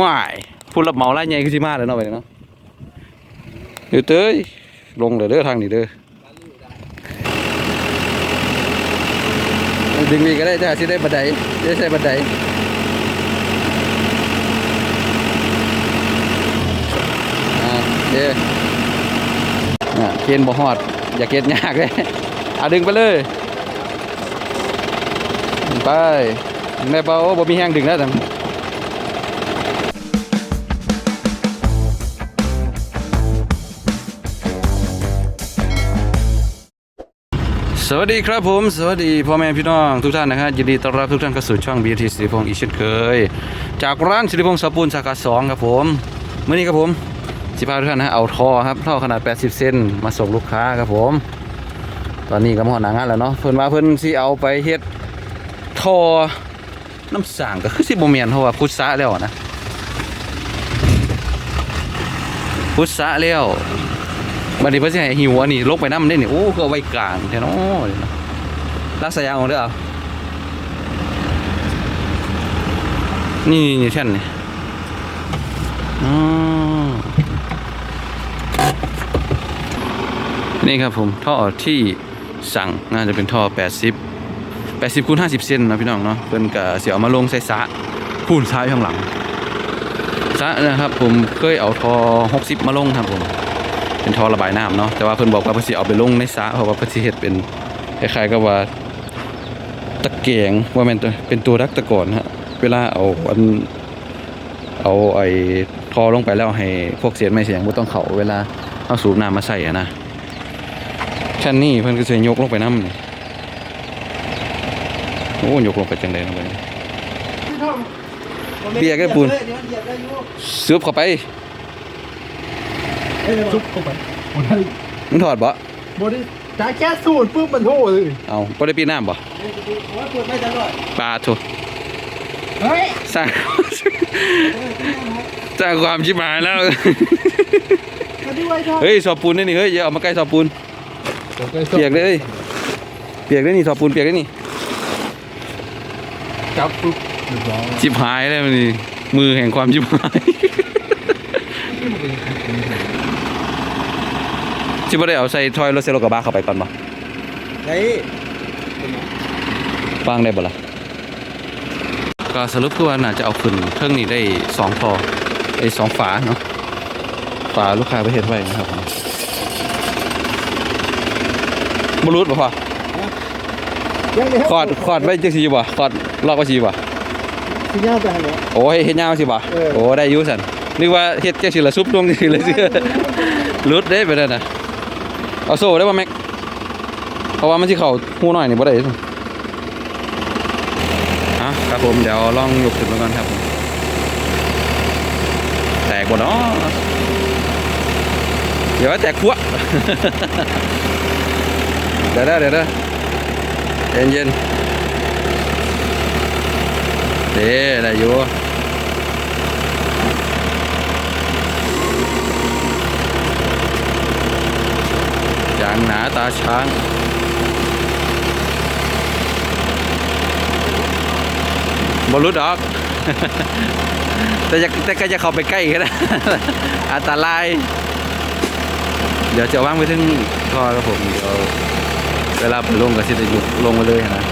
ว้ายผู้รับเหมาไล่ใหญ่ขึ้นสิมาแล้วเนาะไปเนาะเดี๋ยวเต้ยลงเด้อเด้อทางนี้เด้อดึงนี่ก็ได้ถ้าสิได้บันไดได้ใช้บันไดอ่าเด้ออ่าเกณฑ์บ่ฮอด อย่าเกณฑ์ยากเลยเอาดึงไปเลยไปแม่เบาบ่มีแห้งดึงแล้วจัง สวัสดีครับผม สวัสดีพ่อแม่พี่น้องทุกท่านนะครับยินดีต้อนรับทุกท่านเข้าสู่ช่อง BT สิริพงศ์อีกเช่นเคย จากร้านสิริพงศ์สปูนสาขาสองครับผมเมื่อนี้ครับผมสิพาทุกท่านนะเอาท่อครับท่อขนาด 80 เซนมาส่งลูกค้าครับผม ตอนนี้ก็มาหอหนางานแล้วเนาะเพิ่นว่าเพิ่นสิเอาไปเฮ็ดท่อน้ำสั่งก็คือสิบ่แม่นเพราะว่าพุทธะแล้วนะพุทธะแล้ว บัดนี้เพิ่นสิให้หิวอันนี้ลงไปน้ำได้นี่โอ้คือเอาไว้กลางแท้เนาะรักษายาของเด้อเอานี่นี่แท่นนี่นี่ครับผมท่อที่สั่งน่าจะเป็นท่อ 80 80คูณ50 เซนนะพี่น้องเนาะเพิ่นก็สิเอามาลงใส่สะพูนซ้ายข้างหลังสะนะครับผมเคยเอาท่อ60 มาลงครับผม เป็นท่อระบายน้ำเนาะแต่ว่าเพิ่นบอกว่าเพิ่นสิเอาไปลงในสระเพราะว่าเพิ่นสิเฮ็ดเป็นคล้ายๆกับว่าตะแกรงว่าแม่นตัวเป็นตัวดักตะกอนฮะเวลาเอาอันเอาไอ้ท่อลงไปแล้วให้พวกเศษไม้เสียงบ่ต้องเข้าเวลาเอาสูบน้ำมาใส่อะนะแค่นี้เพิ่นก็สิยกลงไปน้ำนี่โอ้ยกลงไปจังได๋ลงไปเปียกได้ปูนซึบเข้าไป ซุปเข้าไปโอ้ยมันถอดบ่บได้จ่ายแค่สูตรปุ๊บมันโทษเลยเอาบ่ได้ปีน้ำบ่โอ้ยปวดไม่จังเลยปลาถูกเฮ้ยสร้างสร้างความชิบหายแล้ว มาด้วยครับเฮ้ยสอบปูนนี่นี่เฮ้ยอย่าเอามาใกล้สอบปูน เปียกเลยเปียกเลยนี่สอบปูนเปียกเลยนี่จับปุ๊บเรียบร้อย ชิบหายเลยมันนี่มือแห่งความชิบหาย ชิบ่ได้เอาใส่ทอยรถเซลโลกระบะเข้าไปก่อนบ่ไอ้ฟังได้บ่ล่ะก็สรุปคือว่าน่าจะเอาขึ้นเครื่องนี้ได้สองทอไอ้สองฝาเนาะฝาลูกค้าไปเฮ็ดไว้นะครับผมบ่รู้บ่พอยังไม่ขอดขอดไว้จังซี่บ่ขอดลอกไว้ซี่บ่สิยาวไปไหนโอ้ยเฮ็ดยาวสิบ่เออโอ้ได้อยู่ซั่นนึกว่าเฮ็ดจังซี่ละซุปลงจังซี่เลยสิรุดเด้ไปนั่นน่ะ เอาโซ่ได้บ่ะแม็ก เพราะว่ามันสิเขาหูหน่อยนี่บ่ได้ซั่นอะครับผมเดี๋ยวลองยกขึ้นมาก่อนครับผมแตกบ่เนาะเดี๋ยวแตกพัวเดี๋ยวเด้เดี๋ยวเด้อเย็นเย็นเด้ได้อยู่างหนาตาช้างบรุดดอก แต่จะแต่ก็จะเข้าไปใกล้กันนะอันตราย เดี๋ยวจะว่างไปถึงท่อครับผมเดี๋ยวเวลาไปลงก็สิจะยุกลงมาเลยนะ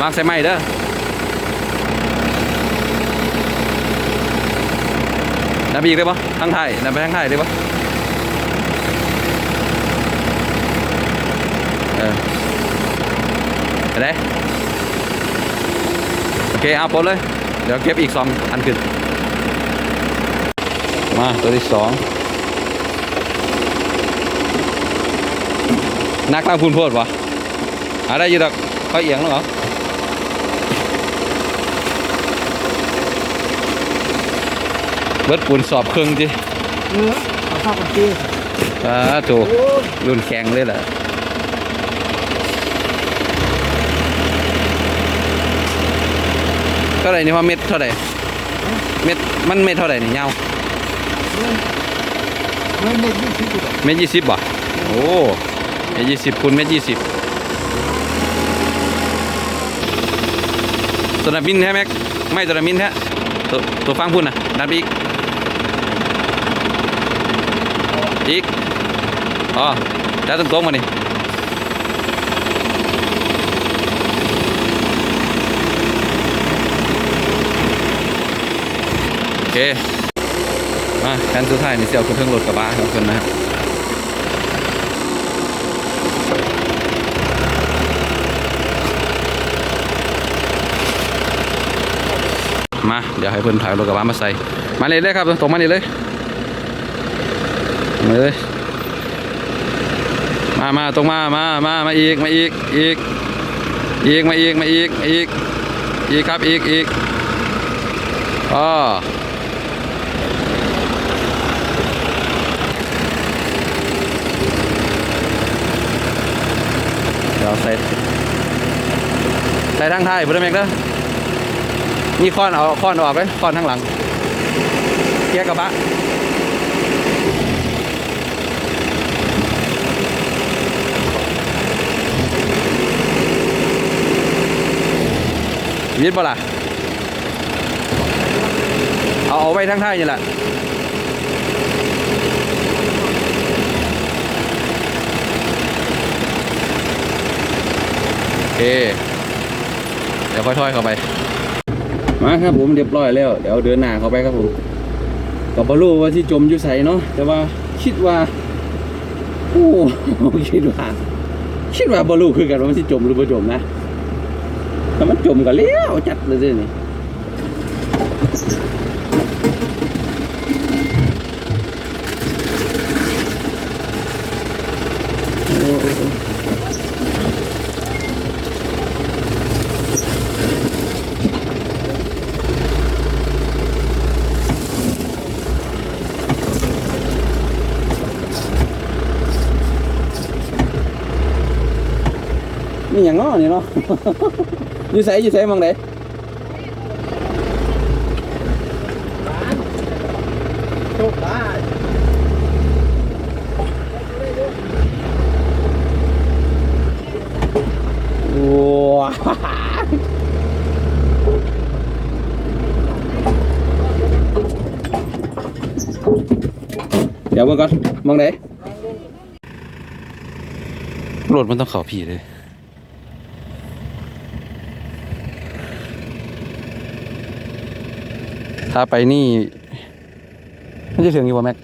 วางใส่ไม้เด้อ นับไปอีกได้ปะทางไทยนับไปทางไทยได้ปะเออไปได้โอเคเอาปลดเลย เดี๋ยวเก็บอีกสองอันขึ้น มาตัวที่สองนักตั้งพูนโพดวะหาได้อยี่ดอกค่อยเอียงแล้วเหรอ บิดปูนสอบเครื่องจิเออเอาข้าวกันตีอ่าถูกโอ้ยรุ่นแข็งเลยแหละเท่าไหร่นี่ว่าเม็ดเท่าไหร่เม็ดมันเม็ดเท่าไหร่นี่ยาวเงินเด็กยี่สิบอยู่เม็ดยี่สิบบ่ะโอ้เม็ดยี่สิบคูณเม็ดยี่สิบตัวนั้นมินแท้แม็กไม่ตัวนั้นมินแท้ตัวตัวฟังพุ่นนะดันไปอีก อีกอ๋อแล้วตรงๆมานี่โอเคมาการสุดท้ายนี่เสียวขึ้นเครื่องรถกระบะของคนนะครับมา เดี๋ยวให้เพิ่อนถ่ายรถกระบะมาใส่ มาเลยเลยครับตรงมาเลยเลย เลยมามาตรงมามามามาอีกมาอีกอีกอีกมาอีกมาอีกอีกอีกครับอีกอีกอ๋อเดี๋ยวใส่ใส่ทางท้ายเพื่อนแม็กเด้อนี่ค้อนเอาค้อนออกเลยค้อนข้างหลังเกียร์กระบะ วิดบ่ล่ะ เอาเอาไว้ทั้งท้ายนี่แหละโอเค เดี๋ยวค่อยถอยเข้าไป มาครับผมเรียบร้อยแล้ว เดี๋ยวเดินหน้าเข้าไปครับผมก็บ่รู้ว่าที่จมอยู่ใสเนาะแต่ว่าคิดว่าโอ้คิดว่า คิดว่าบ่รู้คือกันว่ามันสิจมหรือบ่จมนะ ถ้ามันจมกันแล้วจัดเลยเด้อนี่ นี่เนาะ อยู่ไสอยู่ไสมองไดโชคได้ว้าเดี๋ยวมาก่อนมองไหนรถมันต้องเข่าผีเลย ถ้าไปนี่มันจะถึงอยู่ป่ะแม็ก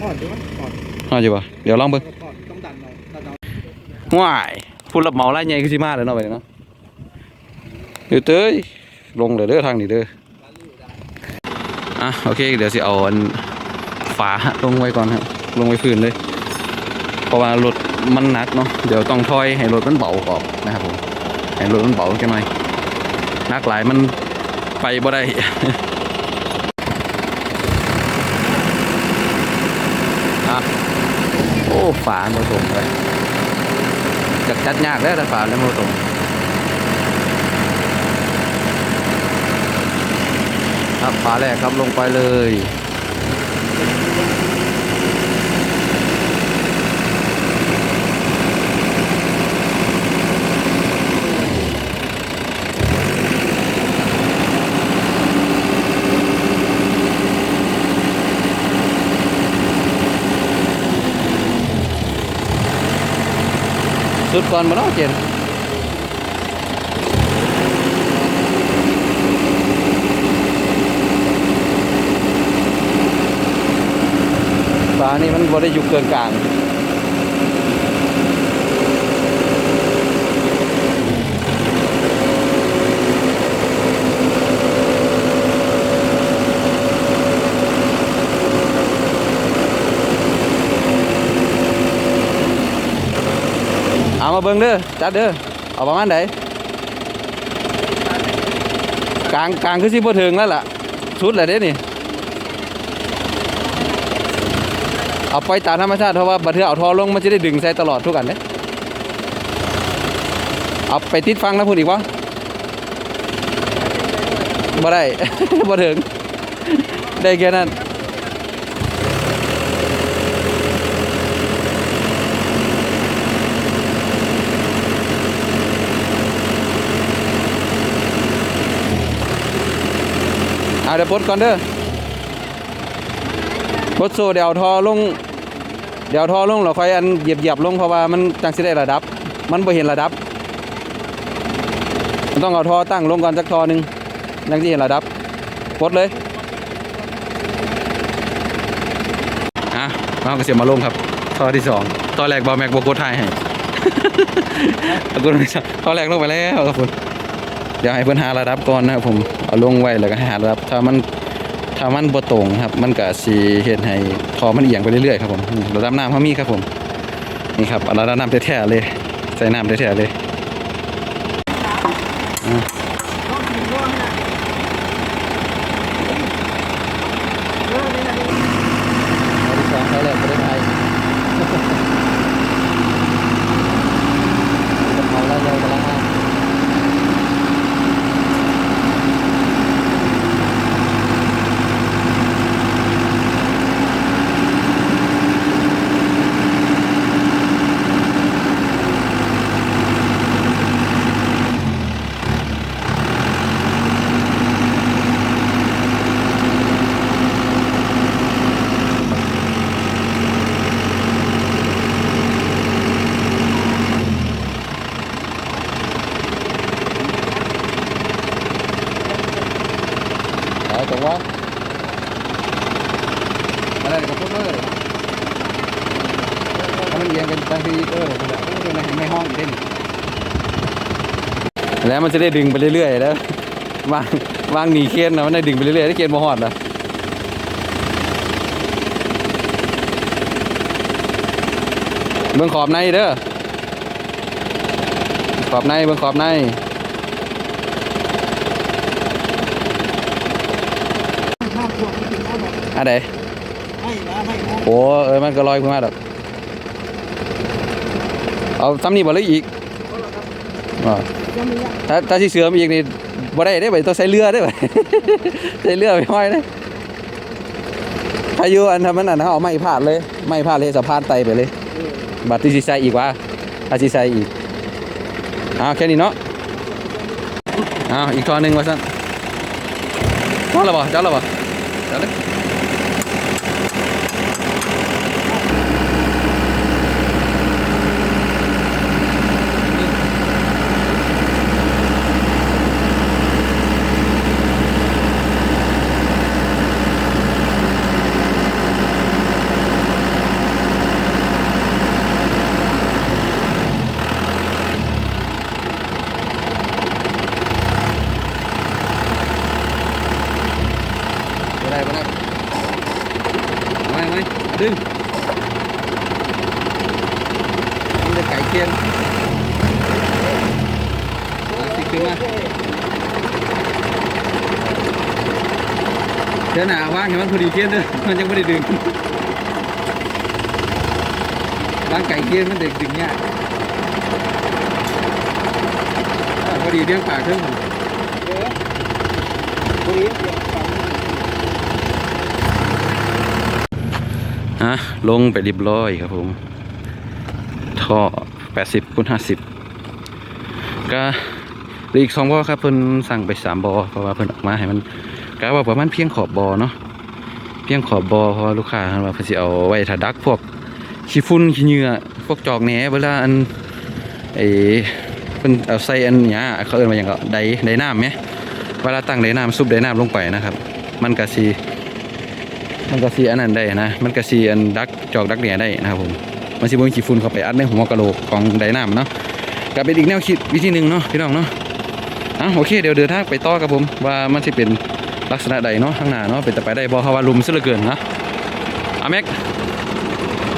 ถอดดูมั้ยถอดน่าจะป่ะเดี๋ยวลองเบิ่งถอดต้องดันเอาดันเอาว้ายพูดรับเหมาไล่ใหญ่ขึ้นสิมาเลยเนาะไปเนาะเดี๋ยวเต้ยลงเลยเด้อทางนี้เด้ออะโอเค เดี๋ยวสิเอาอันฝาลงไว้ก่อนครับลงไว้พื้นเลย เพราะว่ารถมันหนักเนาะเดี๋ยวต้องถอยให้รถมันเบาก่อนนะครับผมให้รถมันเบาแค่หน่อยห นักหลายมันไปบ่ได้อะโอ้ฝาผสมเลยจัดจัดยากแล้วแต่ฝาแล้วมาตรงครับฝาแรกครับลงไปเลย สุดก่อนมาเนาะเจนฝานี่มันบริยู่เกินกลาง มาเบิ่งเด้อจัดเด้อเอาประมาณไหนกลางกลางคือสิบ่ถึงแล้วล่ะชุดแหละเด้นี่เอาไปตามธรรมชาติเพราะว่าบัดเทือเอาทอลงมันจะได้ดึงใส่ตลอดทุกอันเด้เอาไปติดฟังแล้วพูดอีกวะบ่ได้ บ่ถึง ได้แค่นั้น เดี๋ยวปลดก่อนเด้อปลดโซ่เดี๋ยวเอาทอลง เดี๋ยวทอลงเราค่อยอันเหยียบเหยียบลงเพราะว่ามันจังสิได้ระดับ มันบ่เห็นระดับมันต้องเอาทอตั้งลงก่อนสักทอหนึ่งยังที่เห็นระดับปลดเลยอะเราก็เสียมาลงครับทอที่สองทอแรกบอแม็กบกดท้ายให้เอากดไม่ใช่ทอแรกลงไปแล้วครับผม เดี๋ยวให้เพื่อนหาระดับก่อนนะครับผมเอาลงไว้แล้วก็หาระดับถ้ามันถ้ามันบ่ตรงครับ มันก็สีเห็ดให้คอมันเอียงไปเรื่อยๆครับผมระดับน้ำเขามีครับผมนี่ครับเอาระดับน้ำแท้ๆเลยใส่น้ำแท้ๆเลย เอาที่สองเขาแหละไม่ได้ไทยเขาแล้วเรากำลังอ่านเอาจังวะอะไรเดี๋ยวก็พูดเลยถ้ามันเอียงเป็นบางทีเออมันแบบเออในในห้องเด่น แล้วมันจะได้ดึงไปเรื่อยๆแล้ววางวางหนีเคียนนะมันได้ดึงไปเรื่อยๆได้เคียนบ่ฮอดนะเบิ่งขอบในเด้อขอบในเบิ่งขอบในอะไรโอ้เออมันก็ลอยขึ้นมาดอกเอาซ้ำนี่บ่เลยอีกอ่ายังมีอะ ถ้าถ้าสิเสือมอีกนี่บ่ได้ได้ไปต้องใช้เรือได้ไปใช้เรือไปห้อยได้พายุอันทำมันอันนั้นเอาไม้พลาดเลย ไม้พลาดเลยสะพานไตไปเลยบัดที่สิใส่อีกว่าถ้าสิใส่อีกอ้าวแค่นี้เนาะอ้าวอีกทอหนึ่งว่าซั่นพอแล้วบ่จ้าล้วบ่จ้าเลย บ่ได้บ่ได้ไม่ไม่ดึง มันจะไก่เคียนเอาสิขึ้นมาเดี๋ยวหนาว่างให้มันพอดีเคียนเด้อมันยังไม่ได้ดึงวางไก่เคียนมันเด็กดึงยากอ่าพอดีเลี้ยงปากเพิ่ออพวกนี้เดี๋ยวฟังฮะลงไปเรียบร้อยครับผม 80คูณ50ก็เหลืออีกสองบอครับเพิ่นสั่งไปสามบอเพราะว่าเพิ่นออกมาให้มันกะว่าประมาณเพียงขอบบอเนาะเพียงขอบบอเพราะลูกค้าเพิ่นว่าเพิ่นสิเอาไว้ถ้าดักพวกขี้ฝุ่นขี้เหงื่อพวกจอกแหนเวลาอันไอ้เพิ่นเอาใส่อันหยังอเขาเอิ้นว่าหยังก็ไดไดน้ำไหมเวลาตั้งไดน้ำซุปไดน้ำลงไปนะครับ มันก็สิมันก็สีอันนั้นได้นะ มันก็สีอันดักจอกดักเหนียได้นะครับผม มันสิบ่มีขี้ฝุ่นเข้าไปอัดในหัวกะโหลกของไดน้ำเนาะก็เป็นอีกแนวคิดวิธีหนึ่งเนาะพี่น้องเนาะอะโอเคเดี๋ยวเดินทางไปต่อครับผมว่ามันสิเป็นลักษณะใดเนาะข้างหน้าเนาะเป็นแต่ไปได้บ่เพราะว่าลุมซะเหลือเกินนะอาแม็ก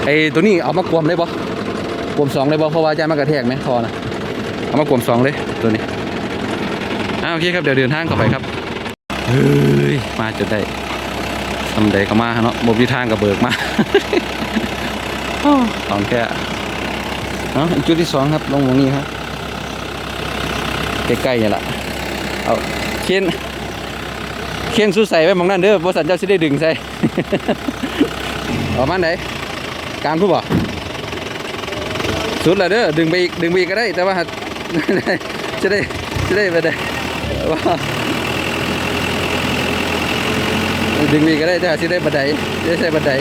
ไอตัวนี้เอามากวมเลยบ่กวมสองเลยบ่เพราะว่าจะมากระแทกไหมทอนะเอามากวมสองเลยตัวนี้อะโอเคครับเดี๋ยวเดินทางเข้าไปครับเฮ้ยมาจนได้ทำใดก็มาเนาะบมีทางกับเบิกมา สองแค่เนาะอีกจุดที่สองครับลงตรงนี้ครับใกล้ๆนี่แหละเอาเขียนเขียนสู้ใส่ไว้มองนั่นเด้อบริษัทเจ้าสิได้ดึงใส่เอามันไหนกลางผู้บ่สุดและเด้อดึงไปอีกดึงไปอีกก็ได้ แต่ว่าจะได้จะได้ไปได้ว่าดึงนี่ก็ได้แต่ที่ได้บันไดได้ใส่บันได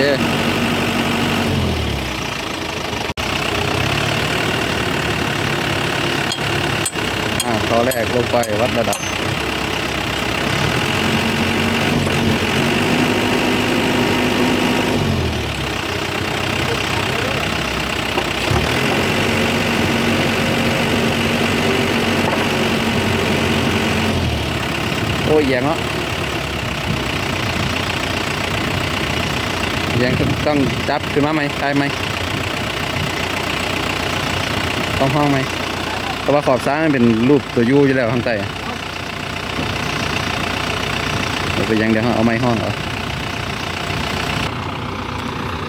อ่าเดี๋ยวอ่าตอนแรกลงไปวัดระดับ โอ้ ยแยงเนาะแยงต้องต้องจับขึ้นมาไหมได้ไหมต้องห้องไหมเพราะว่าขอบซ้ายมันเป็นรูปตัวยูอยู่แล้วข้างใต้อะเดี๋ยวไปยังเดี๋ยวเอาไม้ห้องเอา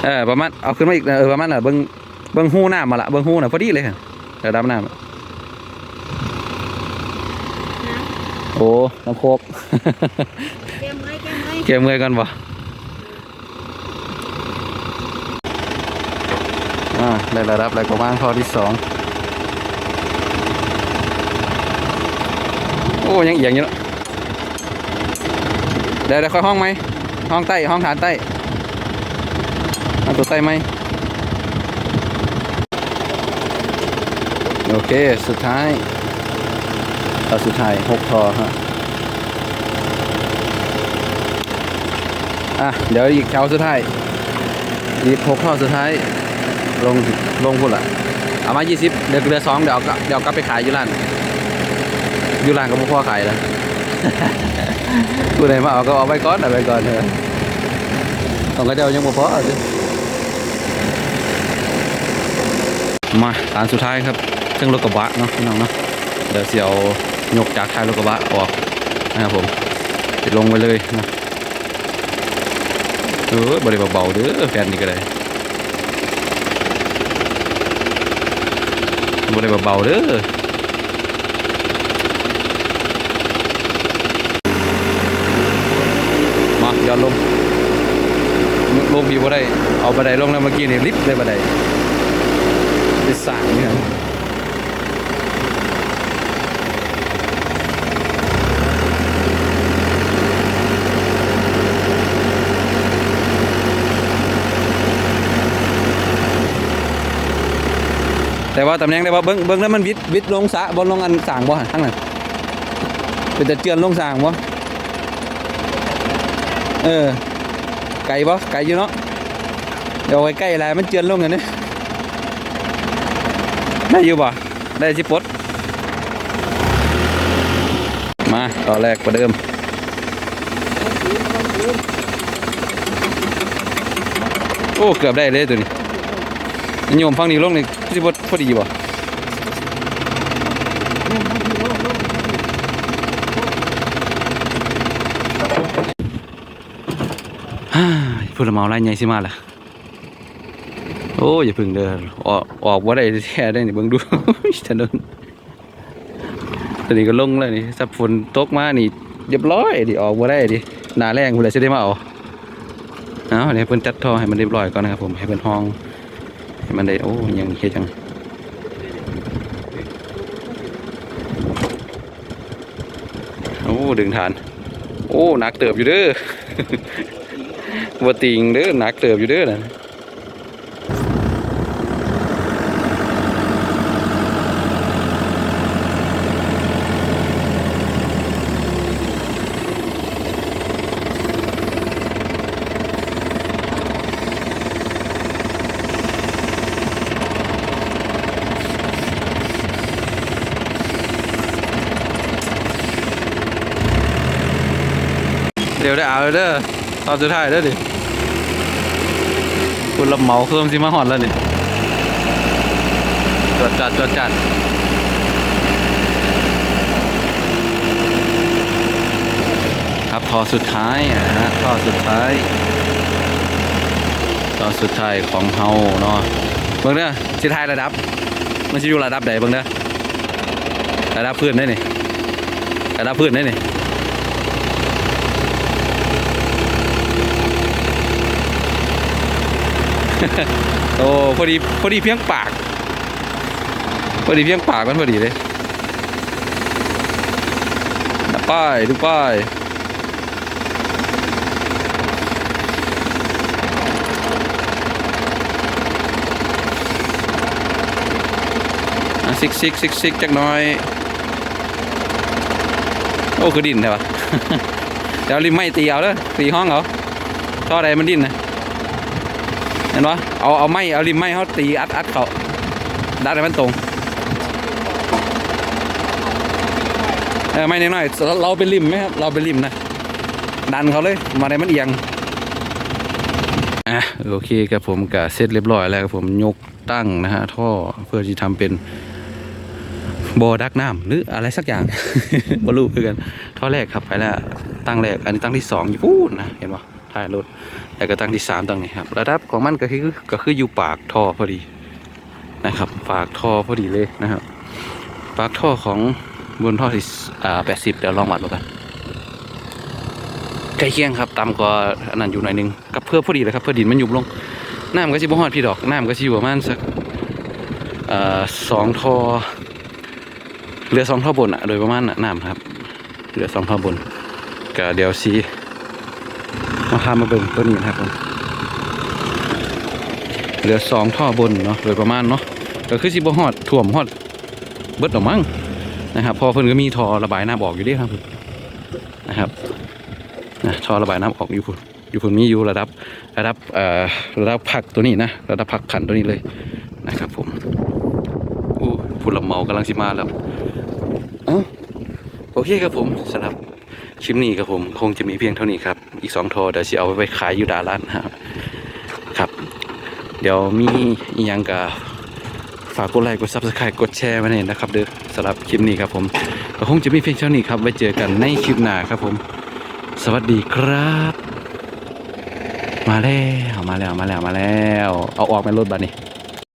เออประมาณเอาขึ้นมาอีกนะเออประมาณน่ะเบิ้งเบิ้งหูหน้ามาละเบิ้งหูน่ะพอดีเลยค่ะระดับน้ำอะโอ้น้ำโคกเกมเลยเกมเลยเกมเมื่อยกันบ่ อ่าได้ระดับแล้วประมาณข้อที่สองโอ้ยังเอียงอยู่เนอะเดี๋ยวเดี๋ยวค่อยห้องไหมห้องใต้ห้องฐานใต้ห้องตัวใต้ไหมโอเคสุดท้ายต่อสุดท้ายหกทอฮะอะเดี๋ยวอีกแถวสุดท้ายอีกหกข้อสุดท้าย ลงลงพุ่นละเอามายี่สิบเดี๋ยวเรือสองเดี๋ยวเอากลับเดี๋ยวกลับไปขายอยู่ร้านอยู่ร้านกับพ่อขายแล้วกูไหนมาเอาก็เอาไปก่อนเอาไปก่อนเถอะต้องก็เดี๋ยวยังบ่พอเอาสิมาตานสุดท้ายครับเครื่องรถกระบะเนาะพี่น้องเนาะเดี๋ยวเสียวยกจากท้ายรถกระบะออกนะครับผมจะลงไปเลยนะเออบริเบาๆเด้อแฟนนี่ก็ได้ บริเบาๆเด้อมาย้อนลงลงพี่บ่ได้ เอาบันไดลงแล้วเมื่อกี้นี่ลิฟต์เลยบันไดไปสั่งเนี่ย แต่ว่าตำแหน่งได้ว่าเบิ้งเบิ้งแล้วมันวิดวิดลงสะบนลงอันสั่งบ่ทั้งนั้นเป็นจะเจือนลงสั่งบ่เออไก่บ่ไก่อยู่เนาะเดี๋ยวไว้ใกล้อะไรมันเจือนลงกันเนี่ยได้อยู่บ่ได้สิปดมาต่อแรกประเดิมโอ้เกือบได้เลยตัวนี้ โยมฟังนี้ลงนี่สิบพอดีบ่ฮ่าพูดละเมาไล่ใหญ่สิมาล่ะโอ้อย่าพึ่งเด้อออกออกว่าได้แท้ได้นี่เบิ่งดูถนนตอนนี้ก็ลงแล้วนี่ถ้าฝนตกมานี่เรียบร้อยดิออกบ่ได้ดิหนาแรงพุ่นแหละสิได้มาเอาเอาเดี๋ยวเพิ่นจัดท่อให้มันเรียบร้อยก่อนนะครับผมให้เป็นห้อง ให้มันได้โอ้ยังเฮ็ดจังโอ้ดึงฐาน โอ้หนักเติบอยู่เด้อบ่ติงเด้อหนักเติบอยู่เด้อนะ เด้อตอนสุดท้ายเด้อดิคุณรับเหมาเครื่องสิมาหอดแล้วนี่จดจัดจดจัดครับพอสุดท้ายอะนะฮะพอสุดท้ายตอนสุดท้ายของเฮาเนาะเบิ่งเด้อสิท้ายระดับ มันสิอยู่ระดับใดเบิ่งเด้อระดับพื้นได้นี่ระดับพื้นได้นี่ โอ้พอดีพอดีเพียงปาก พอดีเพียงปากมันพอดีเลยป้ายดูป้ายซิกซิกซิกซิกจักน่อย โอ้ คือดินใช่ปะเดี๋ยวริมไม่ตีเอาเด้อตีห้องเอาท่อใดมันดินนะ ห็นปะเอาเอาไม้เอาริมไม้เขาตีอัดอัดเขาดัดให้มันตรงเออไม่น้อยๆเราเราเป็นริมไหมครับเราเป็นริมนะดันเขาเลยมาได้มันเอียงอะโอเคครับผมก็เสร็จเรียบร้อยแล้วครับผมยกตั้งนะฮะท่อเพื่อที่ทำเป็นบอดักน้ำหรืออะไรสักอย่างบรู้คือกันท่อแรกขับไปแล้วตั้งแรกอันนี้ตั้งที่สองอยู่พูดนะเห็นปะ ท้ายรถแล้วก็ตั้งที่สามตั้งนี้ครับ ระดับของมันก็คือก็คืออยู่ปากท่อพอดีนะครับ ปากท่อพอดีเลยนะครับ ปากท่อของบนท่อที่แปดสิบเดี๋ยวลองวัดดูกันใกล้เคียงครับต่ำกว่าอันนั้นอยู่หน่อยนึงกับเพื่อพอดีเลยครับเพื่อดินมันยุบลงน้ำก็สิบ่ฮอดพี่ดอกน้ำก็สิอยู่ประมาณสักสองท่อเหลือสองท่อบนอะโดยประมาณน้ำครับเหลือสองท่อบนก็เดี๋ยวซี พามาเบิ่งตัวนี้นะครับผมเหลือสองท่อบนเนาะโดยประมาณเนาะก็คือสิบ่ฮอดถ่วมฮอดเบิดหรอกมั้งนะครับพอเพิ่นก็มีท่อระบายน้ำออกอยู่ด้ครับผมนะครับนะท่อระบายน้ำออกอยู่พุ่นอยู่พุ่นมีอยู่ระดับระดับเอ่อระดับผักตัวนี้นะระดับผักขันตัวนี้เลยนะครับผมอู้ผู้รับเมากำลังสิมาแล้วเอ้าโอเคครับผมสำหรับคลิปนี้ครับผมคงจะมีเพียงเท่านี้ครับ อีกสองทอเดี๋ยวจะเอาไปขายอยู่ดาร้านครับครับ เดี๋ยวมีอีกอย่างกับฝากกดไลค์กดซับสไครต์กดแชร์ไว้เลยนะครับเด้อสำหรับคลิปนี้ครับผมก็คงจะมีเพียงเท่านี้ครับไว้เจอกันในคลิปหน้าครับผม สวัสดีครับ มาแล้วมาแล้วมาแล้วมาแล้ว เอาออกไปรถบัสนี่